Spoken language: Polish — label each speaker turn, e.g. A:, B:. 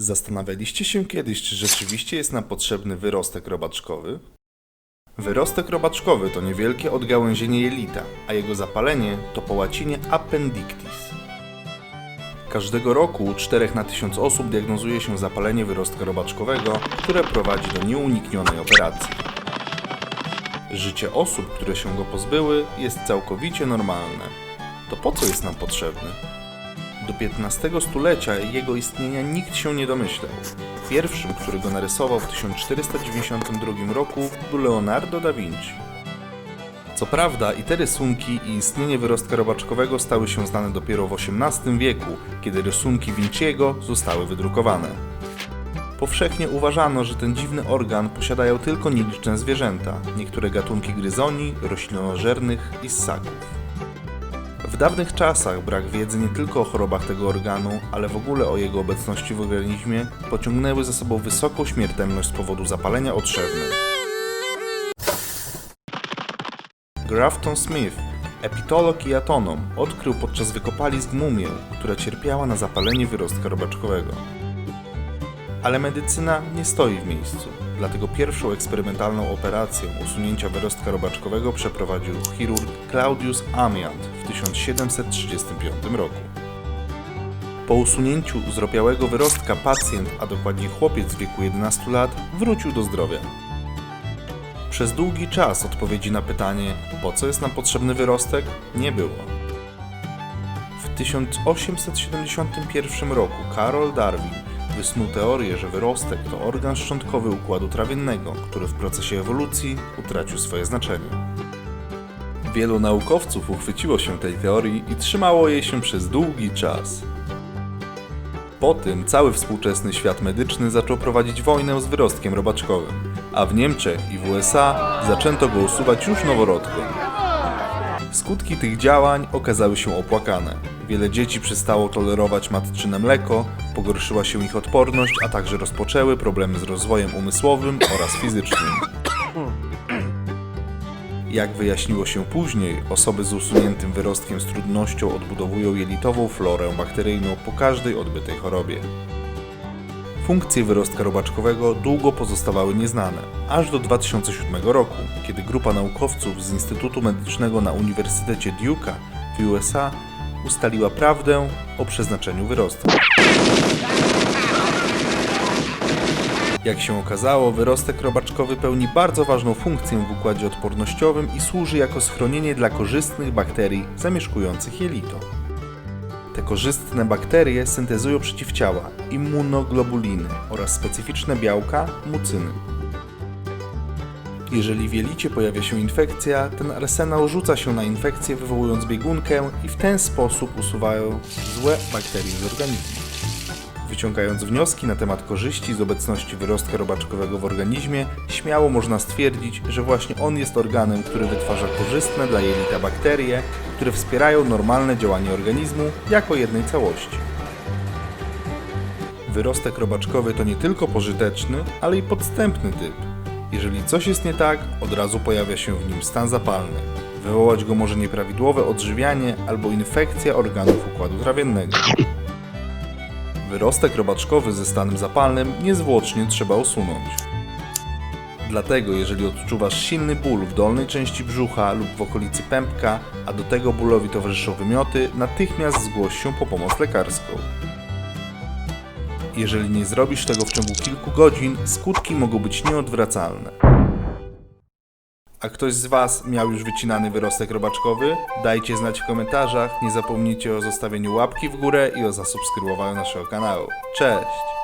A: Zastanawialiście się kiedyś, czy rzeczywiście jest nam potrzebny wyrostek robaczkowy? Wyrostek robaczkowy to niewielkie odgałęzienie jelita, a jego zapalenie to po łacinie appendictis. Każdego roku 4 na 1000 osób diagnozuje się zapalenie wyrostka robaczkowego, które prowadzi do nieuniknionej operacji. Życie osób, które się go pozbyły, jest całkowicie normalne. To po co jest nam potrzebny? Do XV stulecia jego istnienia nikt się nie domyślał. Pierwszym, który go narysował w 1492 roku, był Leonardo da Vinci. Co prawda, i te rysunki i istnienie wyrostka robaczkowego stały się znane dopiero w XVIII wieku, kiedy rysunki Vinciego zostały wydrukowane. Powszechnie uważano, że ten dziwny organ posiadają tylko nieliczne zwierzęta, niektóre gatunki gryzoni, roślinożernych i ssaków. W dawnych czasach brak wiedzy nie tylko o chorobach tego organu, ale w ogóle o jego obecności w organizmie pociągnęły za sobą wysoką śmiertelność z powodu zapalenia otrzewnym. Grafton Smith, epitolog i atonom, odkrył podczas wykopalisk mumię, która cierpiała na zapalenie wyrostka robaczkowego. Ale medycyna nie stoi w miejscu, dlatego pierwszą eksperymentalną operację usunięcia wyrostka robaczkowego przeprowadził chirurg Claudius Amiant w 1735 roku. Po usunięciu zrobiałego wyrostka pacjent, a dokładnie chłopiec w wieku 11 lat, wrócił do zdrowia. Przez długi czas odpowiedzi na pytanie, po co jest nam potrzebny wyrostek, nie było. W 1871 roku Karol Darwin wysnuł teorię, że wyrostek to organ szczątkowy układu trawiennego, który w procesie ewolucji utracił swoje znaczenie. Wielu naukowców uchwyciło się tej teorii i trzymało jej się przez długi czas. Po tym cały współczesny świat medyczny zaczął prowadzić wojnę z wyrostkiem robaczkowym, a w Niemczech i w USA zaczęto go usuwać już noworodkom. Skutki tych działań okazały się opłakane. Wiele dzieci przestało tolerować matczyne mleko, pogorszyła się ich odporność, a także rozpoczęły problemy z rozwojem umysłowym oraz fizycznym. Jak wyjaśniło się później, osoby z usuniętym wyrostkiem z trudnością odbudowują jelitową florę bakteryjną po każdej odbytej chorobie. Funkcje wyrostka robaczkowego długo pozostawały nieznane, aż do 2007 roku, kiedy grupa naukowców z Instytutu Medycznego na Uniwersytecie Duke'a w USA ustaliła prawdę o przeznaczeniu wyrostka. Jak się okazało, wyrostek robaczkowy pełni bardzo ważną funkcję w układzie odpornościowym i służy jako schronienie dla korzystnych bakterii zamieszkujących jelito. Te korzystne bakterie syntezują przeciwciała, immunoglobuliny oraz specyficzne białka, mucyny. Jeżeli w jelicie pojawia się infekcja, ten arsenał rzuca się na infekcję, wywołując biegunkę i w ten sposób usuwają złe bakterie z organizmu. Wyciągając wnioski na temat korzyści z obecności wyrostka robaczkowego w organizmie, śmiało można stwierdzić, że właśnie on jest organem, który wytwarza korzystne dla jelita bakterie, które wspierają normalne działanie organizmu jako jednej całości. Wyrostek robaczkowy to nie tylko pożyteczny, ale i podstępny typ. Jeżeli coś jest nie tak, od razu pojawia się w nim stan zapalny. Wywołać go może nieprawidłowe odżywianie albo infekcja organów układu trawiennego. Wyrostek robaczkowy ze stanem zapalnym niezwłocznie trzeba usunąć. Dlatego, jeżeli odczuwasz silny ból w dolnej części brzucha lub w okolicy pępka, a do tego bólowi towarzyszą wymioty, natychmiast zgłoś się po pomoc lekarską. Jeżeli nie zrobisz tego w ciągu kilku godzin, skutki mogą być nieodwracalne. A ktoś z Was miał już wycinany wyrostek robaczkowy? Dajcie znać w komentarzach, nie zapomnijcie o zostawieniu łapki w górę i o zasubskrybowaniu naszego kanału. Cześć!